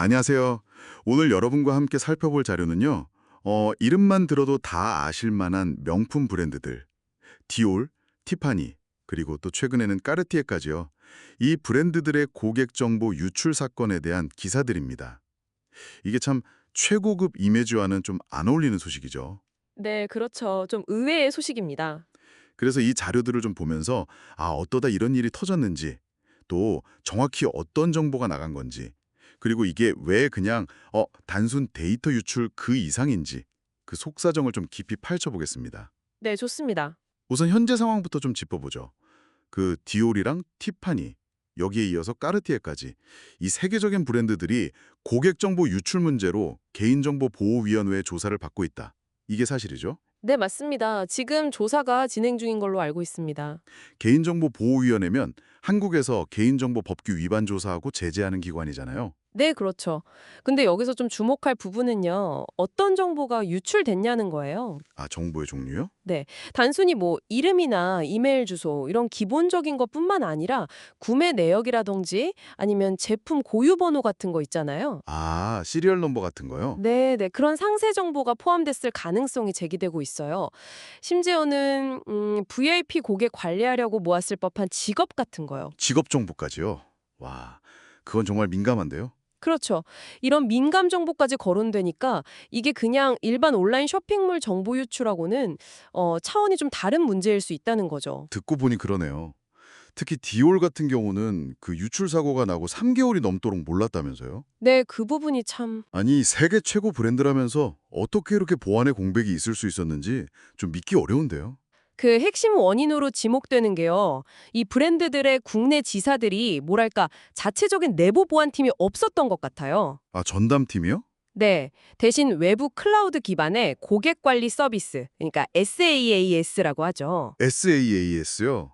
안녕하세요. 오늘 여러분과 함께 살펴볼 자료는요. 어, 이름만 들어도 다 아실 만한 명품 브랜드들. 디올, 티파니, 그리고 또 최근에는 까르티에까지요. 이 브랜드들의 고객 정보 유출 사건에 대한 기사들입니다. 이게 참 최고급 이미지와는 좀 안 어울리는 소식이죠. 네, 그렇죠. 좀 의외의 소식입니다. 그래서 이 자료들을 좀 보면서 아, 어떠다 이런 일이 터졌는지, 또 정확히 어떤 정보가 나간 건지, 그리고 이게 왜 그냥 어, 단순 데이터 유출 그 이상인지 그 속사정을 좀 깊이 파헤쳐보겠습니다. 네, 좋습니다. 우선 현재 상황부터 좀 짚어보죠. 그 디올이랑 티파니, 여기에 이어서 까르티에까지 이 세계적인 브랜드들이 고객 정보 유출 문제로 개인정보보호위원회의 조사를 받고 있다. 이게 사실이죠? 네, 맞습니다. 지금 조사가 진행 중인 걸로 알고 있습니다. 개인정보보호위원회면 한국에서 개인정보 법규 위반 조사하고 제재하는 기관이잖아요. 네, 그렇죠. 근데 여기서 좀 주목할 부분은요. 어떤 정보가 유출됐냐는 거예요. 아, 정보의 종류요? 단순히 뭐 이름이나 이메일 주소 이런 기본적인 것뿐만 아니라 구매 내역이라든지 아니면 제품 고유 번호 같은 거 있잖아요. 아, 시리얼 넘버 같은 거요? 네, 네. 그런 상세 정보가 포함됐을 가능성이 제기되고 있어요. 심지어는 음, VIP 고객 관리하려고 모았을 법한 직업 같은 거요. 직업 정보까지요? 와, 그건 정말 민감한데요? 그렇죠. 이런 민감 정보까지 거론되니까 이게 그냥 일반 온라인 쇼핑몰 정보 유출하고는 어, 차원이 좀 다른 문제일 수 있다는 거죠. 듣고 보니 그러네요. 특히 디올 같은 경우는 그 유출 사고가 나고 3개월이 넘도록 몰랐다면서요? 네, 그 부분이 참 아니, 세계 최고 브랜드라면서 어떻게 이렇게 보안의 공백이 있을 수 있었는지 좀 믿기 어려운데요? 그 핵심 원인으로 지목되는 게요. 이 브랜드들의 국내 지사들이 뭐랄까 자체적인 내부 보안팀이 없었던 것 같아요. 아, 전담팀이요? 네. 대신 외부 클라우드 기반의 고객 관리 서비스, 그러니까 SaaS라고 하죠. SaaS요?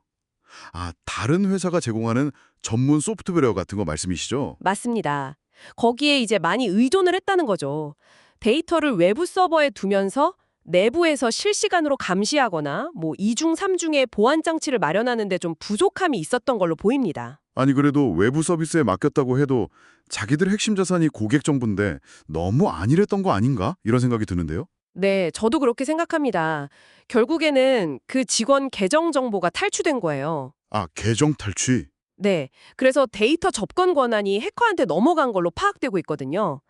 아, 다른 회사가 제공하는 전문 소프트웨어 같은 거 말씀이시죠? 맞습니다. 거기에 이제 많이 의존을 했다는 거죠. 데이터를 외부 서버에 두면서 내부에서 실시간으로 감시하거나 뭐 이중 삼중의 보안 장치를 마련하는 데 좀 부족함이 있었던 걸로 보입니다. 아니 그래도 외부 서비스에 맡겼다고 해도 자기들 핵심 자산이 고객 정보인데 너무 안일했던 거 아닌가? 이런 생각이 드는데요. 네, 저도 그렇게 생각합니다. 결국에는 그 직원 계정 정보가 탈취된 거예요. 아, 계정 탈취. 네. 그래서 데이터 접근 권한이 해커한테 넘어간 걸로 파악되고 있거든요.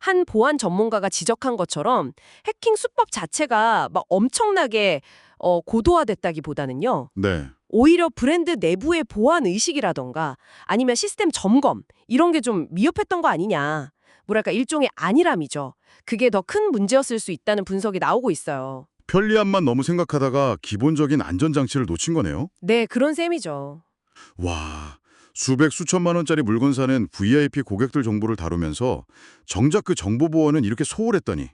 한 보안 전문가가 지적한 것처럼 해킹 수법 자체가 막 엄청나게 어, 고도화됐다기보다는요. 네. 오히려 브랜드 내부의 보안 의식이라던가 아니면 시스템 점검 이런 게 좀 미흡했던 거 아니냐. 뭐랄까 일종의 안일함이죠. 그게 더 큰 문제였을 수 있다는 분석이 나오고 있어요. 편리함만 너무 생각하다가 기본적인 안전장치를 놓친 거네요. 네, 그런 셈이죠. 와, 수백 수천만 원짜리 물건 사는 VIP 고객들 정보를 다루면서 정작 그 정보 보호는 이렇게 소홀했다니.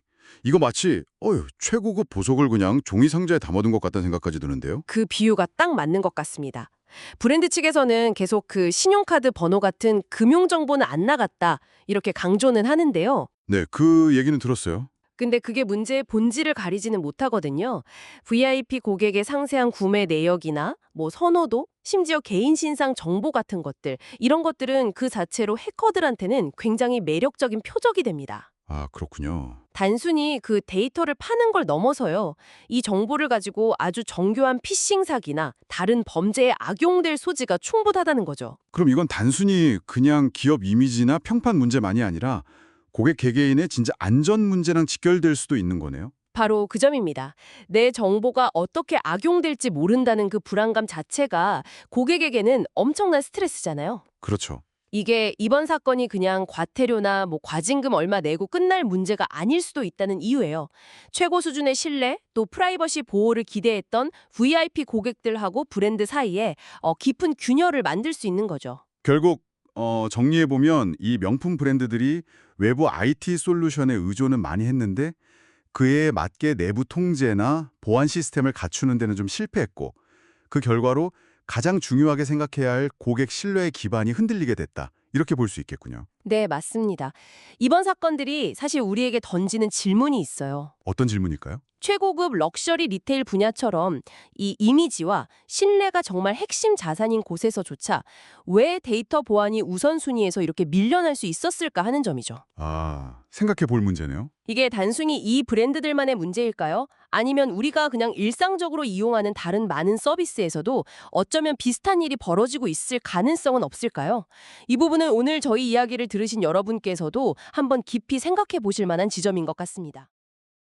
이거 마치 어휴, 최고급 보석을 그냥 종이 상자에 담아둔 것 같다는 생각까지 드는데요. 그 비유가 딱 맞는 것 같습니다. 브랜드 측에서는 계속 그 신용카드 번호 같은 금융 정보는 안 나갔다 이렇게 강조는 하는데요. 네, 그 얘기는 들었어요. 근데 그게 문제의 본질을 가리지는 못하거든요. VIP 고객의 상세한 구매 내역이나 뭐 선호도, 심지어 개인 신상 정보 같은 것들 이런 것들은 그 자체로 해커들한테는 굉장히 매력적인 표적이 됩니다. 아, 그렇군요. 단순히 그 데이터를 파는 걸 넘어서요. 이 정보를 가지고 아주 정교한 피싱 사기나 다른 범죄에 악용될 소지가 충분하다는 거죠. 그럼 이건 단순히 그냥 기업 이미지나 평판 문제만이 아니라 고객 개개인의 진짜 안전 문제랑 직결될 수도 있는 거네요. 바로 그 점입니다. 내 정보가 어떻게 악용될지 모른다는 그 불안감 자체가 고객에게는 엄청난 스트레스잖아요. 그렇죠. 이게 이번 사건이 그냥 과태료나 뭐 과징금 얼마 내고 끝날 문제가 아닐 수도 있다는 이유예요. 최고 수준의 신뢰 또 프라이버시 보호를 기대했던 VIP 고객들하고 브랜드 사이에 어, 깊은 균열을 만들 수 있는 거죠. 결국 어, 정리해 보면 이 명품 브랜드들이 외부 IT 솔루션에 의존은 많이 했는데 그에 맞게 내부 통제나 보안 시스템을 갖추는 데는 좀 실패했고 그 결과로 가장 중요하게 생각해야 할 고객 신뢰의 기반이 흔들리게 됐다. 이렇게 볼 수 있겠군요. 네, 맞습니다. 이번 사건들이 사실 우리에게 던지는 질문이 있어요. 어떤 질문일까요? 최고급 럭셔리 리테일 분야처럼 이 이미지와 신뢰가 정말 핵심 자산인 곳에서조차 왜 데이터 보안이 우선순위에서 이렇게 밀려날 수 있었을까 하는 점이죠. 아, 생각해 볼 문제네요. 이게 단순히 이 브랜드들만의 문제일까요? 아니면 우리가 그냥 일상적으로 이용하는 다른 많은 서비스에서도 어쩌면 비슷한 일이 벌어지고 있을 가능성은 없을까요? 이 부분은 오늘 저희 이야기를 들으신 여러분께서도 한번 깊이 생각해 보실 만한 지점인 것 같습니다.